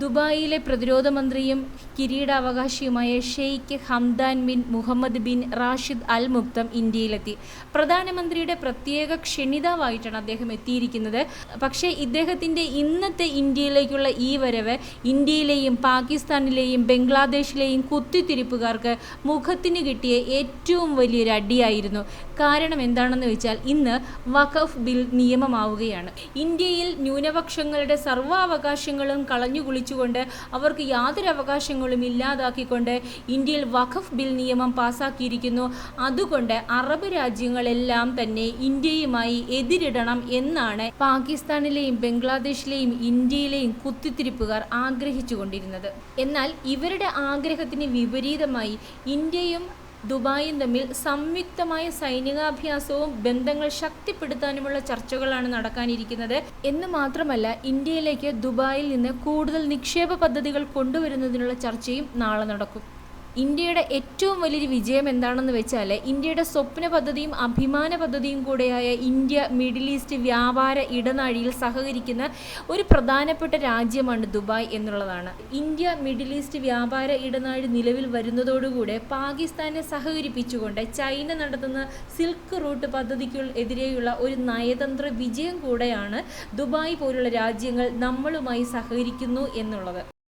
ദുബായിലെ പ്രതിരോധ മന്ത്രിയും കിരീടാവകാശിയുമായ Sheikh Hamdan bin Mohammed bin Rashid Al Maktoum ഇന്ത്യയിലെത്തി. പ്രധാനമന്ത്രിയുടെ പ്രത്യേക ക്ഷണിതാവായിട്ടാണ് അദ്ദേഹം എത്തിയിരിക്കുന്നത്. പക്ഷേ ഇദ്ദേഹത്തിന്റെ ഇന്നത്തെ ഇന്ത്യയിലേക്കുള്ള ഈ വരവ് ഇന്ത്യയിലെയും പാകിസ്ഥാനിലെയും ബംഗ്ലാദേശിലെയും കുത്തിത്തിരിപ്പുകാർക്ക് മുഖത്തിന് കിട്ടിയ ഏറ്റവും വലിയൊരു അടിയായിരുന്നു. കാരണം എന്താണെന്ന് വെച്ചാൽ ഇന്ന് വഖഫ് ബിൽ നിയമമാവുകയാണ്. ഇന്ത്യയിൽ ന്യൂനപക്ഷങ്ങളുടെ സർവാവകാശങ്ങളും കളഞ്ഞുകുളിച്ചുകൊണ്ട് അവർക്ക് യാതൊരു അവകാശങ്ങളും ഇല്ലാതാക്കിക്കൊണ്ട് ഇന്ത്യയിൽ വഖഫ് ബിൽ നിയമം പാസാക്കിയിരിക്കുന്നു. അതുകൊണ്ട് അറബ് രാജ്യങ്ങളെല്ലാം തന്നെ ഇന്ത്യയുമായി എതിരിടണം എന്നാണ് പാകിസ്ഥാനിലെയും ബംഗ്ലാദേശിലെയും ഇന്ത്യയിലെയും കുത്തിത്തിരിപ്പുകാർ ആഗ്രഹിച്ചുകൊണ്ടിരുന്നത്. എന്നാൽ ഇവരുടെ ആഗ്രഹത്തിന് വിപരീതമായി ഇന്ത്യയും ദുബായും തമ്മിൽ സംയുക്തമായ സൈനികാഭ്യാസവും ബന്ധങ്ങൾ ശക്തിപ്പെടുത്താനുമുള്ള ചർച്ചകളാണ് നടക്കാനിരിക്കുന്നത്. എന്ന് മാത്രമല്ല ഇന്ത്യയിലേക്ക് ദുബായിൽ നിന്ന് കൂടുതൽ നിക്ഷേപ പദ്ധതികൾ കൊണ്ടുവരുന്നതിനുള്ള ചർച്ചയും നാളെ നടക്കും. ഇന്ത്യയുടെ ഏറ്റവും വലിയൊരു വിജയം എന്താണെന്ന് വെച്ചാൽ ഇന്ത്യയുടെ സ്വപ്ന പദ്ധതിയും അഭിമാന പദ്ധതിയും കൂടെയായ ഇന്ത്യ മിഡിൽ ഈസ്റ്റ് വ്യാപാര ഇടനാഴിയിൽ സഹകരിക്കുന്ന ഒരു പ്രധാനപ്പെട്ട രാജ്യമാണ് ദുബായ് എന്നുള്ളതാണ്. ഇന്ത്യ മിഡിൽ ഈസ്റ്റ് വ്യാപാര ഇടനാഴി നിലവിൽ വരുന്നതോടുകൂടെ പാകിസ്ഥാനെ സഹകരിപ്പിച്ചുകൊണ്ട് ചൈന നടത്തുന്ന സിൽക്ക് റൂട്ട് പദ്ധതിക്ക് എതിരെയുള്ള ഒരു നയതന്ത്ര വിജയം കൂടെയാണ് ദുബായ് പോലുള്ള രാജ്യങ്ങൾ നമ്മളുമായി സഹകരിക്കുന്നു എന്നുള്ളത്.